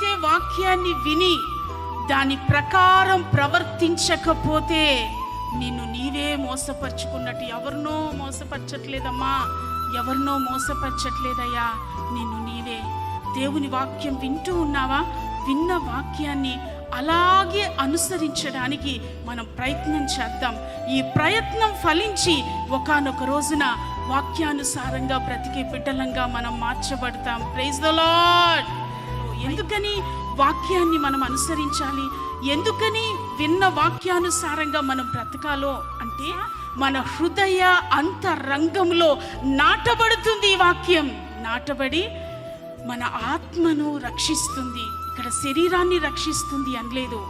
ఎవరైతే వాక్యాన్ని విని దాని ప్రకారం ప్రవర్తించకపోతే నిన్ను నీవే మోసపరుచుకున్నట్టు ఎవరినో మోసపరచట్లేదమ్మా ఎవరినో మోసపరచట్లేదయ్యా నిన్ను నీవే. దేవుని వాక్యం వింటూ ఉన్నావా? విన్న వాక్యాన్ని అలాగే అనుసరించడానికి మనం ప్రయత్నం చేద్దాం. ఈ ప్రయత్నం ఫలించి ఒకానొక రోజున వాక్యానుసారంగా బ్రతికే బిడ్డలంగా మనం మార్చబడతాం. ప్రైజ్ ద లాడ్ ఎందుకని వాక్యాన్ని మనం అనుసరించాలి? ఎందుకని విన్న వాక్యానుసారంగా మనం బ్రతకాలో? అంటే మన హృదయ అంతరంగంలో నాటబడుతుంది ఈ వాక్యం. నాటబడి మన ఆత్మను రక్షిస్తుంది. ఇక్కడ శరీరాన్ని రక్షిస్తుంది అనలేదు.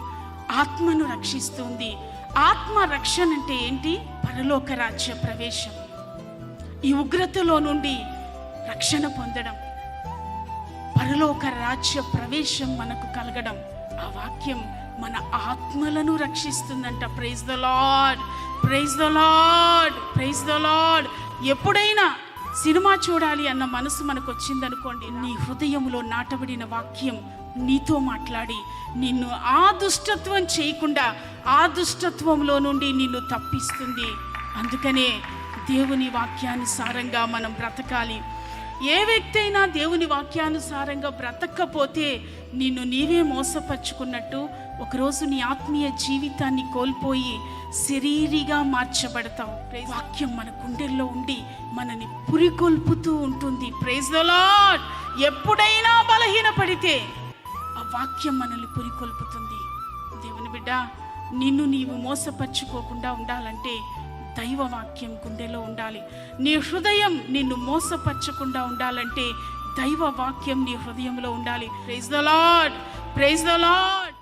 ఆత్మను రక్షిస్తుంది. ఆత్మ రక్షణ అంటే ఏంటి? పరలోక రాజ్య ప్రవేశం. ఈ ఉగ్రతలో నుండి రక్షణ పొందడం. పరలోక రాజ్య ప్రవేశం మనకు కలగడం ఆ వాక్యం మన ఆత్మలను రక్షిస్తుందంట. Praise the Lord praise the Lord praise the Lord ఎప్పుడైనా సినిమా చూడాలి అన్న మనసు మనకు వచ్చిందనుకోండి నీ హృదయంలో నాటబడిన వాక్యం నీతో మాట్లాడి నిన్ను ఆ దుష్టత్వం చేయకుండా ఆ దుష్టత్వంలో నుండి నిన్ను తప్పిస్తుంది. అందుకనే దేవుని వాక్యానుసారంగా మనం బ్రతకాలి. ఏ వ్యక్తి అయినా దేవుని వాక్యానుసారంగా బ్రతకపోతే నిన్ను నీవే మోసపరుచుకున్నట్టు ఒకరోజు నీ ఆత్మీయ జీవితాన్ని కోల్పోయి శరీరిగా మార్చబడతావు. వాక్యం మన గుండెల్లో ఉండి మనని పురికొల్పుతూ ఉంటుంది. ప్రైజ్ ద లార్డ్ ఎప్పుడైనా బలహీనపడితే ఆ వాక్యం మనల్ని పురికొల్పుతుంది. దేవుని బిడ్డ నిన్ను నీవు మోసపరుచుకోకుండా ఉండాలంటే దైవ వాక్యం గుండెలో ఉండాలి. నీ హృదయం నిన్ను మోసపరచకుండా ఉండాలంటే దైవ వాక్యం నీ హృదయంలో ఉండాలి. Praise the Lord praise the Lord